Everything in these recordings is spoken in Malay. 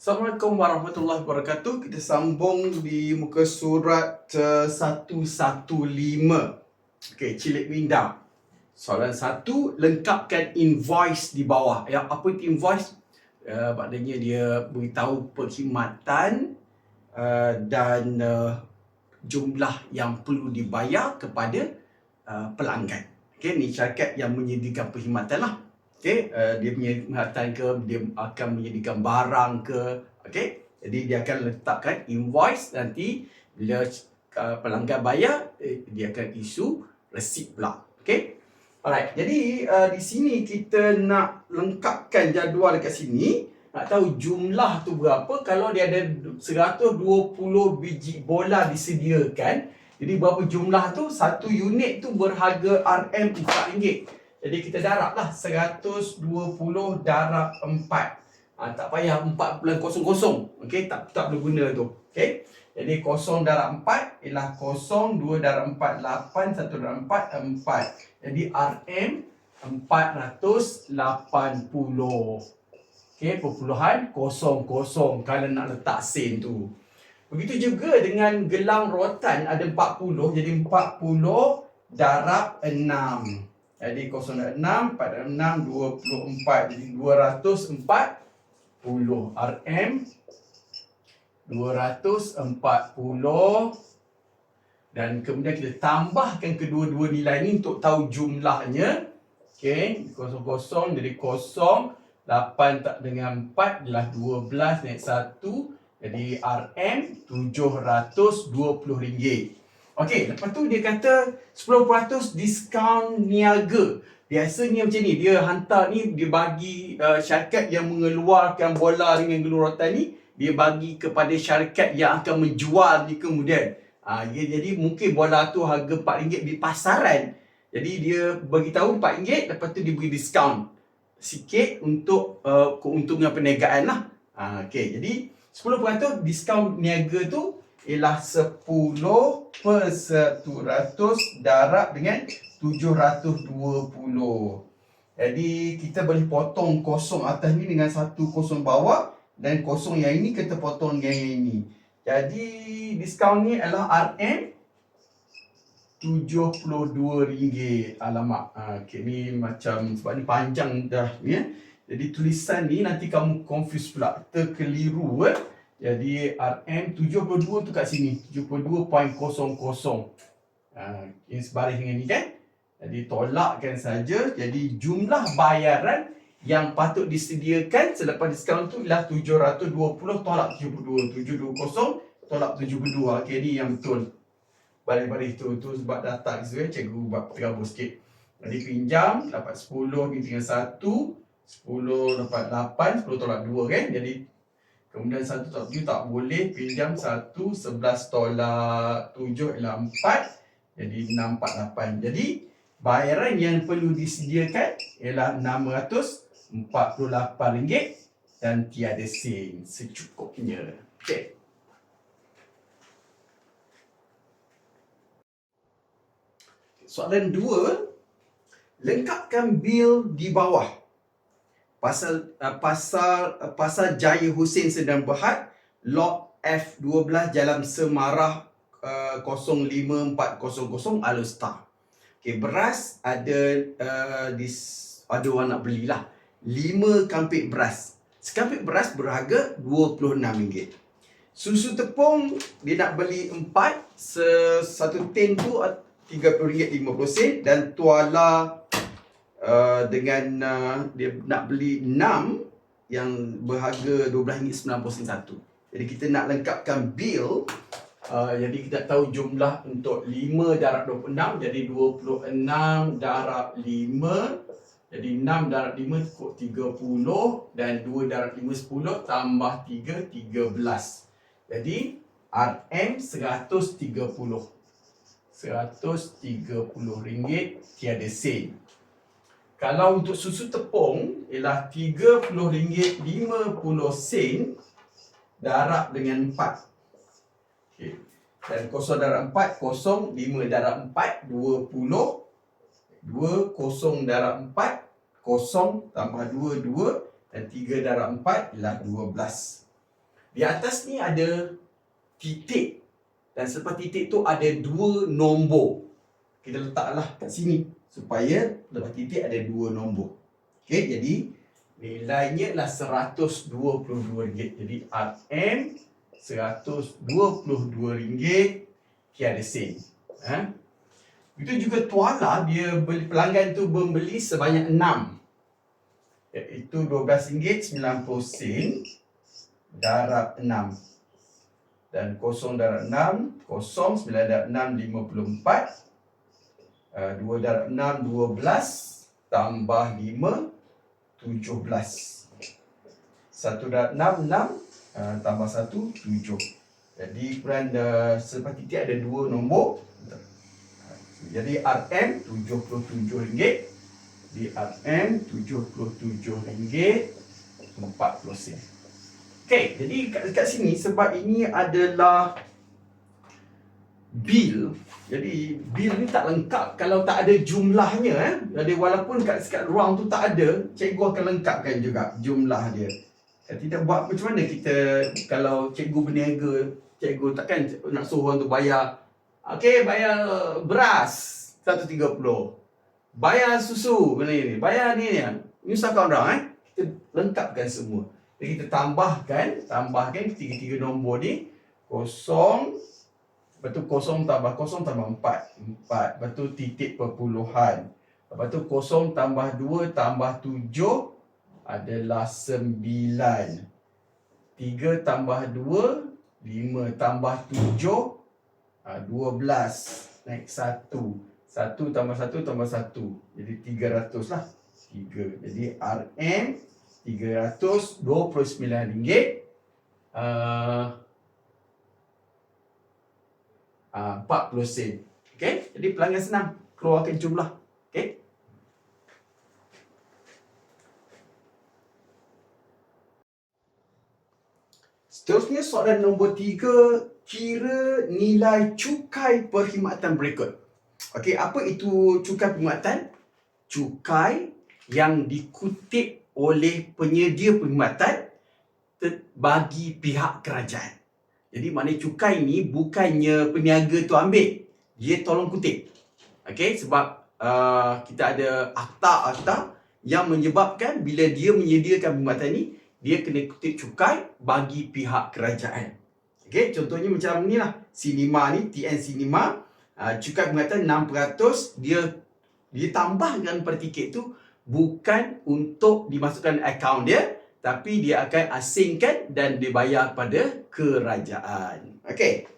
Assalamualaikum warahmatullahi wabarakatuh. Kita sambung di muka surat uh, 115. Okey, Cilik Minda. Soalan satu, lengkapkan invoice di bawah. Yang apa itu invoice? Uh, maknanya dia beritahu perkhidmatan uh, dan uh, jumlah yang perlu dibayar kepada uh, pelanggan. Okey, ni syarikat yang menyediakan perkhidmatan lah. Okey, uh, dia punya perkhidmatan ke, dia akan menyediakan barang ke. Okey, jadi dia akan letakkan invoice nanti bila uh, pelanggan bayar, eh, dia akan isu resit pula. Okey. Alright, jadi uh, di sini kita nak lengkapkan jadual dekat sini. Nak tahu jumlah tu berapa kalau dia ada 120 biji bola disediakan. Jadi berapa jumlah tu? Satu unit tu berharga RM4. Jadi kita darab lah 120 darab 4. Ha, tak payah 4.00. Okey, tak tak perlu guna tu. Okey. Jadi 0 darab 4 ialah 0, 2 darab 4, 8, 1 darab 4, 4. Jadi RM 480. Okey, perpuluhan kosong kosong kalau nak letak sen tu. Begitu juga dengan gelang rotan ada 40, jadi 40 darab 6. Jadi 0 darab 6, 4 darab 6, 24. Jadi 240 RM 240 dan kemudian kita tambahkan kedua-dua nilai ni untuk tahu jumlahnya. Okey, kosong kosong jadi kosong 8 tak dengan 4 adalah 12 naik 1 jadi RM RM720. Okey, lepas tu dia kata 10% diskaun niaga. Biasanya macam ni, dia hantar ni dia bagi uh, syarikat yang mengeluarkan bola dengan gelurotan ni dia bagi kepada syarikat yang akan menjual di kemudian. Ha, dia, jadi mungkin bola tu harga RM4 di pasaran. Jadi dia bagi tahu RM4 lepas tu dia beri diskaun sikit untuk uh, keuntungan perniagaan lah. Ha, okay, jadi 10% diskaun niaga tu ialah 10 per 100 darab dengan 720. Jadi kita boleh potong kosong atas ni dengan satu kosong bawah dan kosong yang ini kita potong dengan yang ini. Jadi diskaun ni adalah RM RM72. Alamak. Ha, okay, ni macam sebab ni panjang dah ya. Jadi tulisan ni nanti kamu confuse pula. Terkeliru eh. Jadi RM72 tu kat sini. 72.00. Ha, ini sebaris dengan ni kan. Jadi tolakkan saja. Jadi jumlah bayaran yang patut disediakan selepas diskaun tu ialah 720 tolak 72 720 tolak 72 okey ni yang betul baris-baris tu tu sebab data tu eh cikgu buat terabur sikit jadi pinjam dapat 10 ni tinggal 1 10 dapat 8 10 tolak 2 kan jadi kemudian 1 tolak 7 tak boleh pinjam 1 11 tolak 7 ialah 4 jadi 648 jadi bayaran yang perlu disediakan ialah 600 RM48 dan tiada sen secukupnya. Okey. Soalan dua, lengkapkan bil di bawah. Pasal uh, pasal uh, pasal Jaya Hussein Sedang Berhad, lot F12 Jalan Semarah uh, 05400 Alustar. Okey, beras ada uh, dis ada orang nak belilah. 5 kampik beras. Sekampik beras berharga RM26. Susu tepung dia nak beli 4, se satu tin tu RM30.50 dan tuala uh, dengan uh, dia nak beli 6 yang berharga RM12.91. Jadi kita nak lengkapkan bil Uh, jadi kita tahu jumlah untuk 5 darab 26 jadi 26 darab 5 jadi 6 darab 5 cukup 30 dan 2 darab 5 10 tambah 3 13. Jadi RM 130. 130 ringgit tiada sen. Kalau untuk susu tepung ialah 30 ringgit 50 sen darab dengan 4. Okey. Dan kosong darab 4 kosong 5 darab 4 20 2 kosong darab 4 kosong tambah 2 2 dan 3 darab 4 ialah 12. Di atas ni ada titik. Dan selepas titik tu ada dua nombor. Kita letaklah kat sini supaya lepas titik ada dua nombor. Okey, jadi nilainya lah RM122. Jadi RM RM122 tiada sen. Ha? Itu juga tuala dia beli, pelanggan tu membeli sebanyak 6. Iaitu RM12.90 darab 6. Dan kosong darab 6, kosong 9 darab 6, 54. Uh, 2 darab 6, 12. Tambah 5, 17. 1 darab 6, 6. Uh, tambah 1, 7. Jadi kurang uh, selepas titik ada dua nombor. Jadi RM RM77. Di RM RM77 40 sen. Okey, jadi kat, kat sini sebab ini adalah bil. Jadi bil ni tak lengkap kalau tak ada jumlahnya eh. Jadi walaupun kat kat ruang tu tak ada, cikgu akan lengkapkan juga jumlah dia. Kalau tidak buat macam mana kita kalau cikgu berniaga, cikgu takkan nak suruh orang tu bayar Okey, bayar beras 130. Bayar susu benda ni. Bayar ni ni. Nyusahkan orang eh. Kita lengkapkan semua. Jadi kita tambahkan, tambahkan tiga-tiga nombor ni. Kosong. Lepas tu kosong tambah kosong tambah empat. Empat. Lepas tu titik perpuluhan. Lepas tu kosong tambah dua tambah tujuh adalah sembilan. Tiga tambah dua, lima tambah tujuh, Ah, dua belas naik satu satu tambah satu tambah satu jadi tiga ratus lah tiga jadi RM tiga ratus ah, empat puluh sen okay jadi pelanggan senang keluarkan jumlah okay Seterusnya soalan nombor tiga kira nilai cukai perkhidmatan berikut. Okey, apa itu cukai perkhidmatan? Cukai yang dikutip oleh penyedia perkhidmatan bagi pihak kerajaan. Jadi maknanya cukai ni bukannya peniaga tu ambil, dia tolong kutip. Okey, sebab uh, kita ada akta-akta yang menyebabkan bila dia menyediakan perkhidmatan ni, dia kena kutip cukai bagi pihak kerajaan. Okey, contohnya macam ni lah. Cinema ni, TN Cinema. Uh, cukai pengangkatan 6%. Dia dia tambahkan per tiket tu bukan untuk dimasukkan akaun dia. Tapi dia akan asingkan dan dibayar pada kerajaan. Okey.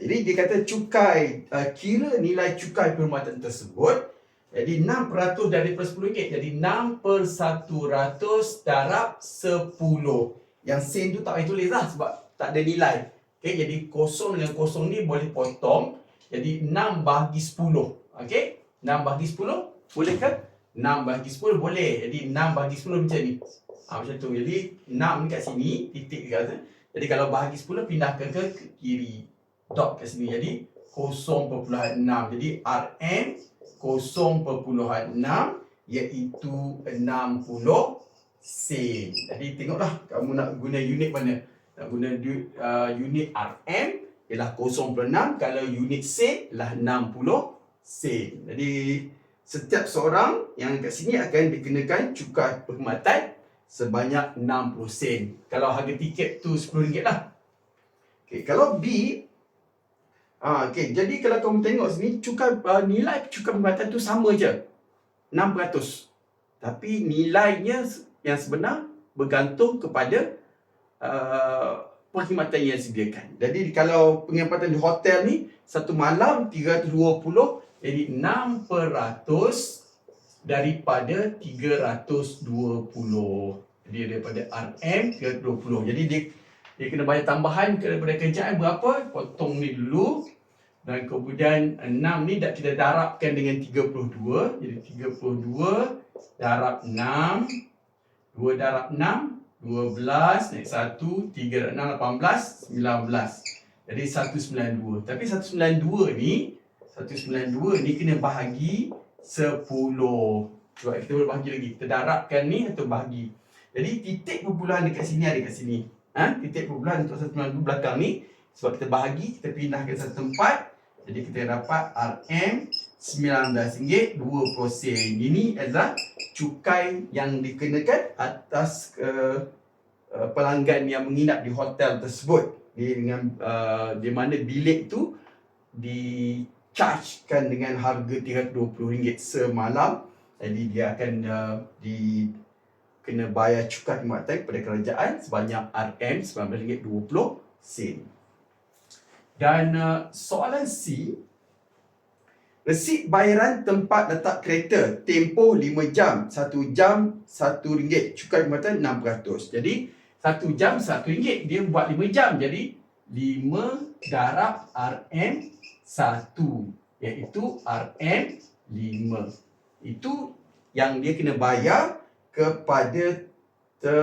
Jadi dia kata cukai, uh, kira nilai cukai perkhidmatan tersebut. Jadi 6% dari per RM10. Jadi 6 per 100 darab 10. Yang sen tu tak payah tulis lah sebab tak ada nilai. Okey, jadi kosong dengan kosong ni boleh potong. Jadi 6 bahagi 10. Okey? 6 bahagi 10 boleh ke? 6 bahagi 10 boleh. Jadi 6 bahagi 10 macam ni. Ha, macam tu. Jadi 6 ni kat sini, titik ke atas. Jadi kalau bahagi 10 pindahkan ke kiri. Dot kat sini. Jadi 0.6. Jadi RM 0.6 iaitu 60 sen. Jadi tengoklah kamu nak guna unit mana nak guna uh, unit RM ialah 0.6 kalau unit sen ialah 60 sen. Jadi setiap seorang yang kat sini akan dikenakan cukai perkhidmatan sebanyak 60 sen. Kalau harga tiket tu RM10 lah. Okay, kalau B Ah, okay. Jadi kalau kamu tengok sini cukai uh, nilai cukai perkhidmatan tu sama je. 6%. Tapi nilainya yang sebenar bergantung kepada Uh, perkhidmatan yang disediakan. Jadi kalau penghematan di hotel ni satu malam 320 jadi 6% daripada 320. Jadi daripada RM 320. Jadi dia dia kena bayar tambahan kepada kerjaan berapa? Potong ni dulu. Dan kemudian 6 ni dah kita darabkan dengan 32. Jadi 32 darab 6. 2 darab 6 12 naik 1 3 6 18 19 jadi 192 tapi 192 ni 192 ni kena bahagi 10 cuba kita boleh bahagi lagi kita darabkan ni atau bahagi jadi titik perpuluhan dekat sini ada kat sini Ha? Titik perpuluhan untuk 192 belakang ni. Sebab kita bahagi, kita pindahkan satu tempat. Jadi kita dapat RM RM19, 20 sen. Ini adalah cukai yang dikenakan atas uh, pelanggan yang menginap di hotel tersebut. Di, dengan, uh, di mana bilik tu di-chargekan dengan harga RM320 semalam. Jadi dia akan uh, di kena bayar cukai khidmatan kepada kerajaan sebanyak RM19.20 Dan uh, soalan C, Resit bayaran tempat letak kereta tempoh 5 jam, 1 jam RM1, cukai khidmatan 6%. Jadi 1 jam RM1, dia buat 5 jam. Jadi 5 darab RM1 iaitu RM5. Itu yang dia kena bayar kepada te,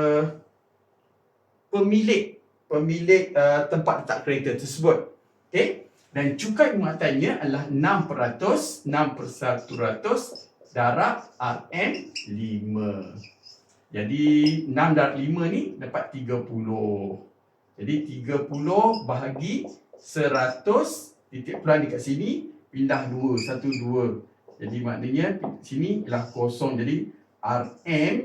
pemilik pemilik uh, tempat letak kereta tersebut. Okey? Dan cukai muatannya adalah 6%, 6 per 100 darab RM5. Jadi 6 darab 5 ni dapat 30. Jadi 30 bahagi 100 titik pelan dekat sini pindah 2, 1, 2. Jadi maknanya sini ialah kosong. Jadi RM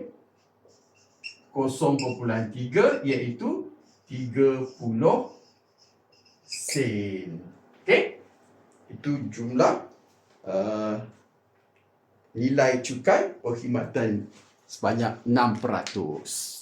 0.3 iaitu 30 sen. Okey? Itu jumlah uh, nilai cukai perkhidmatan sebanyak 6%.